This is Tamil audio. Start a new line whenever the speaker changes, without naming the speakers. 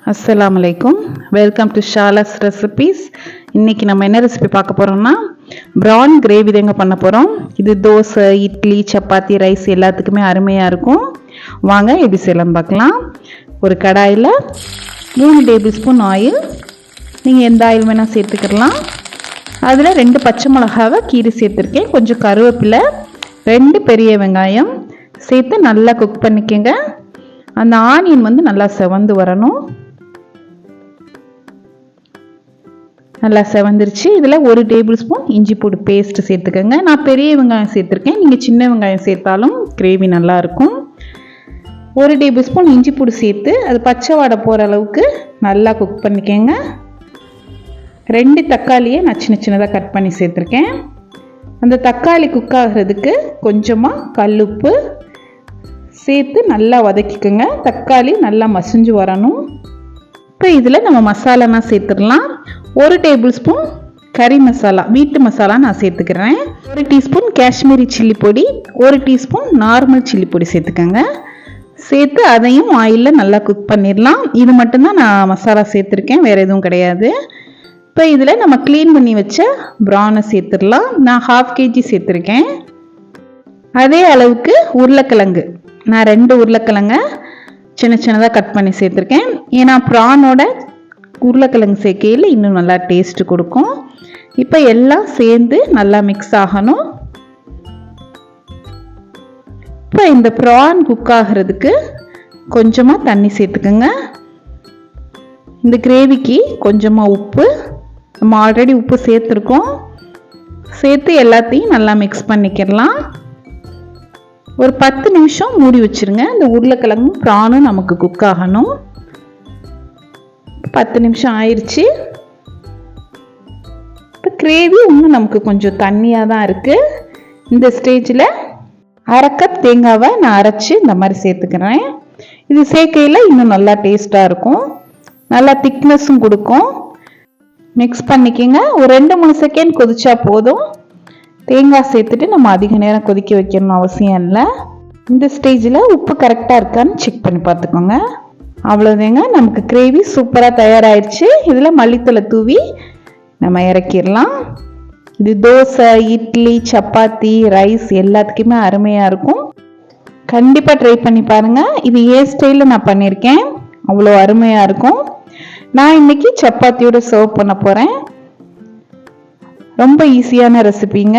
அஸ்லாம் அலைக்கும் வெல்கம் டு ஷாலஸ் ரெசிபீஸ் இன்றைக்கி நம்ம என்ன ரெசிபி பார்க்க போகிறோம்னா ப்ரான் கிரேவி தாங்க பண்ண போகிறோம் இது தோசை இட்லி சப்பாத்தி ரைஸ் எல்லாத்துக்குமே அருமையாக இருக்கும். வாங்க எப்படி செய்யலாம் பார்க்கலாம். ஒரு கடாயில் மூணு டேபிள் ஸ்பூன் ஆயில் நீங்கள் எந்த ஆயில் வேணால் சேர்த்துக்கலாம் அதில் ரெண்டு பச்சை மிளகாவை கீரி சேர்த்துருக்கேன். கொஞ்சம் கருவேப்பிலை ரெண்டு பெரிய வெங்காயம் சேர்த்து நல்லா குக் பண்ணிக்கோங்க. அந்த ஆனியன் வந்து நல்லா செவந்து வரணும். நல்லா செவந்துருச்சு. இதில் ஒரு டேபிள் ஸ்பூன் இஞ்சி பூடு பேஸ்ட்டு சேர்த்துக்கோங்க. நான் பெரிய வெங்காயம் சேர்த்துருக்கேன். நீங்கள் சின்ன வெங்காயம் சேர்த்தாலும் கிரேவி நல்லாயிருக்கும். ஒரு டேபிள் ஸ்பூன் இஞ்சி பூடு சேர்த்து அது பச்சை வாடை போகிற அளவுக்கு நல்லா குக் பண்ணிக்கோங்க. ரெண்டு தக்காளியை நான் சின்ன சின்னதாக கட் பண்ணி சேர்த்துருக்கேன். அந்த தக்காளி குக் ஆகிறதுக்கு கொஞ்சமாக கல்லுப்பு சேர்த்து நல்லா வதக்கிக்கோங்க. தக்காளி நல்லா மசிஞ்சு வரணும். இப்போ இதில் நம்ம மசாலாலாம் சேர்த்துடலாம். ஒரு டேபிள் ஸ்பூன் கறி மசாலா வீட்டு மசாலா நான் சேர்த்துக்கிறேன். ஒரு டீஸ்பூன் காஷ்மீரி சில்லி பொடி ஒரு டீஸ்பூன் நார்மல் சில்லி பொடி சேர்த்துக்கோங்க. சேர்த்து அதையும் ஆயிலில் நல்லா குக் பண்ணிடலாம். இது மட்டும்தான் நான் மசாலா சேர்த்துருக்கேன் வேறு எதுவும் கிடையாது. இப்போ இதில் நம்ம க்ளீன் பண்ணி வச்ச ப்ரானை சேர்த்துடலாம். நான் ஹாஃப் கேஜி சேர்த்துருக்கேன். அதே அளவுக்கு உருளைக்கிழங்கு. நான் ரெண்டு உருளைக்கிழங்க சின்ன சின்னதாக கட் பண்ணி சேர்த்துருக்கேன். ஏன்னா ப்ரானோட உருளைக்கிழங்கு சேர்க்கையில் இன்னும் நல்லா டேஸ்ட்டு கொடுக்கும். இப்போ எல்லாம் சேர்ந்து நல்லா மிக்ஸ் ஆகணும். இப்போ இந்த ப்ரான் குக் ஆகிறதுக்கு கொஞ்சமாக தண்ணி சேர்த்துக்குங்க. இந்த கிரேவிக்கு கொஞ்சமாக உப்பு. நம்ம ஆல்ரெடி உப்பு சேர்த்துருக்கோம். சேர்த்து எல்லாத்தையும் நல்லா மிக்ஸ் பண்ணிக்கிடலாம். ஒரு பத்து நிமிஷம் மூடி வச்சுருங்க. இந்த உருளைக்கிழங்கும் ப்ரானும் நமக்கு குக் ஆகணும். பத்து நிமிஷம் ஆயிடுச்சு இப்போ கிரேவி இன்னும் நமக்கு கொஞ்சம் தண்ணியாக தான் இருக்குது இந்த ஸ்டேஜில் அரை கப் தேங்காவை நான் அரைச்சி இந்த மாதிரி சேர்த்துக்கிறேன். இது சேர்க்கையில் இன்னும் நல்லா டேஸ்ட்டாக இருக்கும். நல்லா திக்னஸும் கொடுக்கும். மிக்ஸ் பண்ணிக்கோங்க. ஒரு ரெண்டு மூணு செகண்ட் கொதிச்சா போதும். தேங்காய் சேர்த்துட்டு நம்ம அதிக நேரம் கொதிக்க வைக்கணும் அவசியம் இல்லை. இந்த ஸ்டேஜில் உப்பு கரெக்டாக இருக்கான்னு செக் பண்ணி பார்த்துக்கோங்க. அவ்வளோதாங்க நமக்கு கிரேவி சூப்பராக தயாராகிடுச்சு இதில் மல்லித்தலை தூவி நம்ம இறக்கிடலாம். இது தோசை இட்லி சப்பாத்தி ரைஸ் எல்லாத்துக்குமே அருமையாக இருக்கும். கண்டிப்பாக ட்ரை பண்ணி பாருங்கள் இது ஏ ஸ்டைலில் நான் பண்ணியிருக்கேன். அவ்வளோ அருமையாக இருக்கும். நான் இன்னைக்கு சப்பாத்தியோட சர்வ் பண்ண போகிறேன் ரொம்ப ஈஸியான ரெசிபிங்க